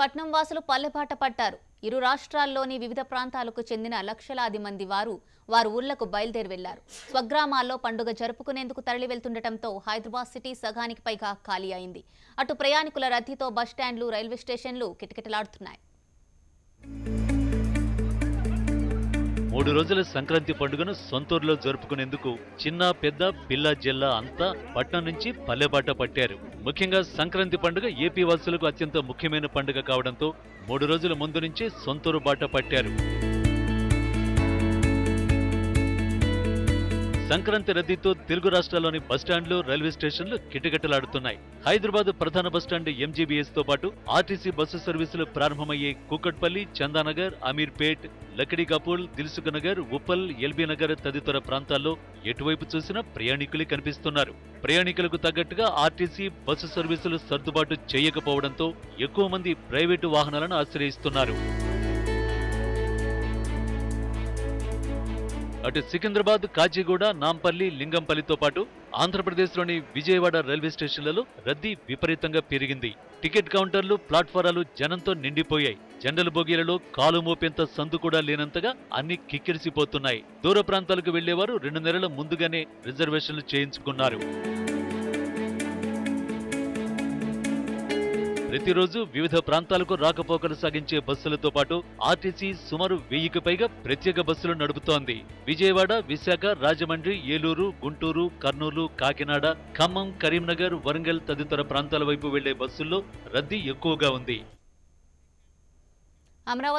పట్నం వాసులు పల్లెబాట పట్టారు. ఇరు రాష్ట్రాల్లోని వివిధ ప్రాంతాలకు చెందిన లక్షలాది మంది వారు వారు ఊళ్ళకు బయలుదేరి వెళ్ళారు స్వగ్రామాల్లో పండుగ జరుపుకునేందుకు తరలి వెళ్తుండటంతో హైదరాబాద్ సిటీ సగానికి పైగా ఖాళీ అయింది. అటు ప్రయాణికుల రద్దీతో బస్టాండ్లు రైల్వే స్టేషన్లు కిటకిటలాడుతున్నాయి. మూడు రోజుల సంక్రాంతి పండుగను సొంతూరులో జరుపుకునేందుకు చిన్న పెద్ద పిల్ల జిల్లా అంతా పట్నం నుంచి పల్లెబాట పట్టారు. ముఖ్యంగా సంక్రాంతి పండుగ ఏపీ వాసులకు అత్యంత ముఖ్యమైన పండుగ కావడంతో మూడు రోజుల ముందు నుంచే సొంతూరు బాట పట్టారు. సంక్రాంతి రద్దీతో తెలుగు రాష్ట్రాల్లోని బస్టాండ్లు రైల్వే స్టేషన్లు కిటకిటలాడుతున్నాయి. హైదరాబాద్ ప్రధాన బస్టాండ్ ఎంజీబీఎస్తో పాటు ఆర్టీసీ బస్సు సర్వీసులు ప్రారంభమయ్యే కుక్కట్పల్లి చందానగర్ అమీర్పేట్ లక్కడి కపూల్ దిల్సుఖ్ నగర్ ఉప్పల్ ఎల్బీ నగర్ తదితర ప్రాంతాల్లో ఎటువైపు చూసినా ప్రయాణికులే కనిపిస్తున్నారు. ప్రయాణికులకు తగ్గట్టుగా ఆర్టీసీ బస్సు సర్వీసులు సర్దుబాటు చేయకపోవడంతో ఎక్కువ మంది ప్రైవేటు వాహనాలను ఆశ్రయిస్తున్నారు. అటు సికింద్రాబాద్ కాచిగూడ నాంపల్లి లింగంపల్లితో పాటు ఆంధ్రప్రదేశ్లోని విజయవాడ రైల్వే స్టేషన్లలో రద్దీ విపరీతంగా పెరిగింది. టికెట్ కౌంటర్లు ప్లాట్ఫారాలు జనంతో నిండిపోయాయి. జనరల్ బోగీలలో కాలు మోపేంత సందు కూడా లేనంతగా అన్ని కిక్కిరిసిపోతున్నాయి. దూర ప్రాంతాలకు వెళ్ళేవారు రెండు నెలల ముందుగానే రిజర్వేషన్లు చేయించుకున్నారు. ప్రతిరోజు వివిధ ప్రాంతాలకు రాకపోకలు సాగించే బస్సులతో పాటు ఆర్టీసీ సుమారు వెయ్యికి పైగా ప్రత్యేక బస్సులు నడుపుతోంది. విజయవాడ విశాఖ రాజమండ్రి ఏలూరు గుంటూరు కర్నూలు కాకినాడ ఖమ్మం కరీంనగర్ వరంగల్ తదితర ప్రాంతాల వైపు వెళ్ళే బస్సుల్లో రద్దీ ఎక్కువగా ఉంది. అమరావతి